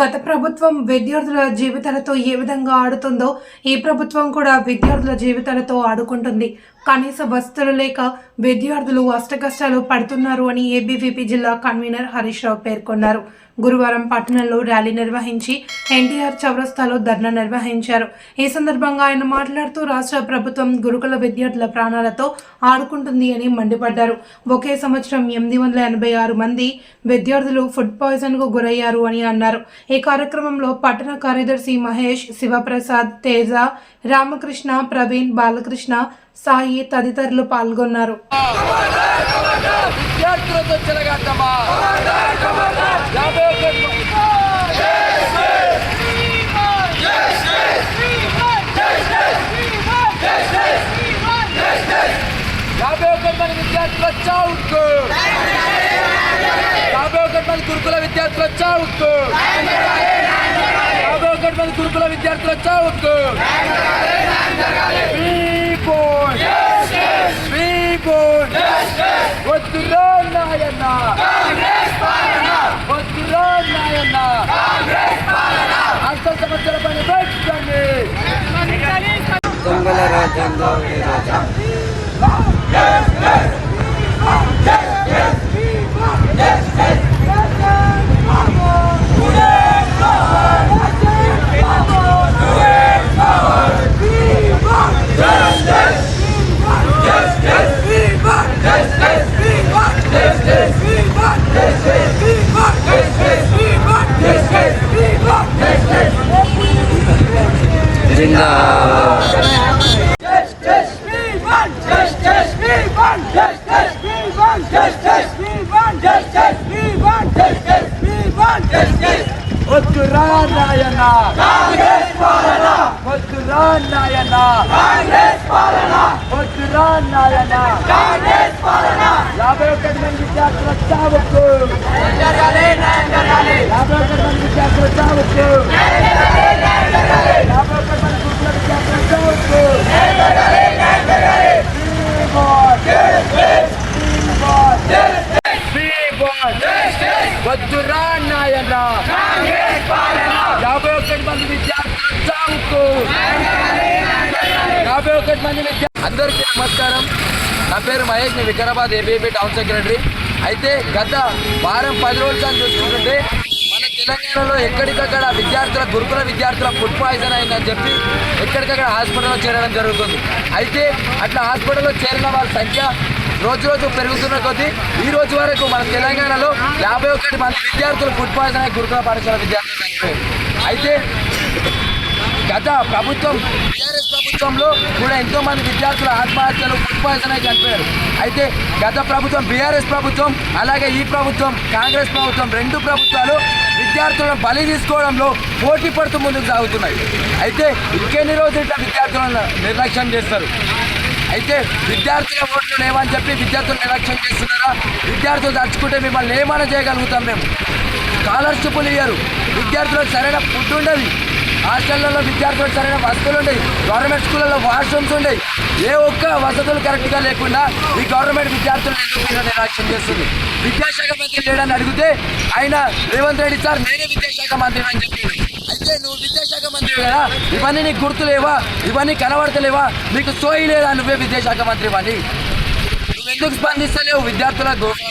గత ప్రభుత్వం విద్యార్థుల జీవితాలతో ఏ విధంగా ఆడుతుందో ఈ ప్రభుత్వం కూడా విద్యార్థుల జీవితాలతో ఆడుకుంటుంది. కనీస వస్తువులు లేక విద్యార్థులు అష్టకష్టాలు పడుతున్నారు అని ఏబీవీపీ జిల్లా కన్వీనర్ హరీష్ రావు పేర్కొన్నారు. గురువారం పట్టణంలో ర్యాలీ నిర్వహించి ఎన్టీఆర్ చౌరస్తాలో ధర్నా నిర్వహించారు. ఈ సందర్భంగా ఆయన మాట్లాడుతూ రాష్ట్ర ప్రభుత్వం గురుకుల విద్యార్థుల ప్రాణాలతో ఆడుకుంటుంది అని మండిపడ్డారు. ఒకే సంవత్సరం ఎనిమిది వందల ఎనభై ఆరు మంది విద్యార్థులు ఫుడ్ పాయిజన్కు గురయ్యారు అని అన్నారు. ఈ కార్యక్రమంలో పట్టణ కార్యదర్శి మహేష్ శివప్రసాద్ తేజ రామకృష్ణ ప్రవీణ్ బాలకృష్ణ సాయి తదితరులు పాల్గొన్నారు. విద్యార్థులతో చెలగాటమా యాభై ఒకటి యాభై ఒకటి మంది గురుకుల విద్యార్థుల చావుకు యాభై ఒకటి మంది గురుకుల విద్యార్థుల చావుకు! వద్దురా నాయన్న వద్దురా నాయన్న అంత సమస్యల పని పెట్టండి దొంగల రాజ్యంలో ఈ రోజు జిందాబాద్ వద్దురా నాయన్న వద్దురా నాయన్న వద్దురా నాయన్న యాభై ఒకటి మంది విద్యార్థుల చావుకు యాభై ఒకటి మంది విద్యార్థుల చావుకు యాభై ఒకటి మంది గురుకుల విద్యార్థుల చావుకు వద్దురా నాయన యాభై ఒకటి మంది విద్యార్థుల చావుకు యాభై ఒకటి మంది విద్యా అందరికీ నమస్కారం. నా పేరు మహేష్ నేను వికారాబాద్ ఏబీపీ టౌన్ సెక్రటరీ. అయితే గత వారం పది రోజులు నుంచి చూసుకుంటే తెలంగాణలో ఎక్కడికక్కడ విద్యార్థుల గురుకుల విద్యార్థుల ఫుడ్ పాయిజన్ అయిందని చెప్పి ఎక్కడికక్కడ హాస్పిటల్లో చేరడం జరుగుతుంది. అయితే అట్లా హాస్పిటల్లో చేరిన వాళ్ళ సంఖ్య రోజు రోజు పెరుగుతున్న కొద్దీ ఈ రోజు వరకు మన తెలంగాణలో యాభై ఒకటి మంది విద్యార్థులు ఫుడ్ పాయిజన్ అయ్యి గురుకుల పాఠశాల విద్యార్థులు అయితే గత ప్రభుత్వం టీఆర్ఎస్ ప్రభుత్వంలో కూడా ఎంతో మంది విద్యార్థులు ఆత్మహత్యలు ఫుడ్ పాయిజన్ అయి చనిపోయారు. అయితే గత ప్రభుత్వం బీఆర్ఎస్ ప్రభుత్వం అలాగే ఈ ప్రభుత్వం కాంగ్రెస్ ప్రభుత్వం రెండు ప్రభుత్వాలు విద్యార్థులను బలి తీసుకోవడంలో పోటీ పడుతూ ముందుకు సాగుతున్నాయి. అయితే ఇంకెన్ని రోజులు ఇట్లా విద్యార్థులను నిర్లక్ష్యం చేస్తారు? అయితే విద్యార్థుల ఓట్లు లేవని చెప్పి విద్యార్థులు నిర్లక్ష్యం చేస్తున్నారా? విద్యార్థులు తలుచుకుంటే మిమ్మల్ని ఏమైనా చేయగలుగుతాం మేము? స్కాలర్షిప్లు ఇయ్యరు. విద్యార్థులకు సరైన ఫుడ్ ఉండదు. హాస్టళ్ళలో విద్యార్థులకు సరైన వసతులు ఉండేవి గవర్నమెంట్ స్కూళ్ళలో వాష్రూమ్స్ ఉండేవి ఏ ఒక్క వసతులు కరెక్ట్గా లేకుండా ఈ గవర్నమెంట్ విద్యార్థులు ఎందుకు మీరు నిర్లక్ష్యం చేస్తుంది? విద్యాశాఖ మంత్రి లేడని అడిగితే ఆయన రేవంత్ రెడ్డి సార్ నేనే విద్యాశాఖ మంత్రి అని చెప్పింది. అయితే నువ్వు విద్యాశాఖ మంత్రి కదా ఇవన్నీ నీకు గుర్తులేవా ఇవన్నీ కనబడతలేవా? నీకు సోయి లేదా నువ్వే విద్యాశాఖ మంత్రి అని? నువ్వెందుకు స్పందిస్తలేవు? విద్యార్థుల గోపుల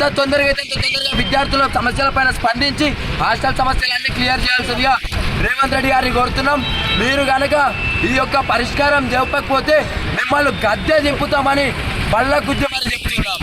ఇంత తొందరగా అయితే ఇంత తొందరగా విద్యార్థుల సమస్యల పైన స్పందించి హాస్టల్ సమస్యలన్నీ క్లియర్ చేయాల్సిందిగా రేవంత్ రెడ్డి గారిని కోరుతున్నాం. మీరు కనుక ఈ యొక్క పరిష్కారం చెప్పకపోతే మిమ్మల్ని గద్దె దింపుతామని బళ్ళ గుద్ది మరి చెప్తున్నాం!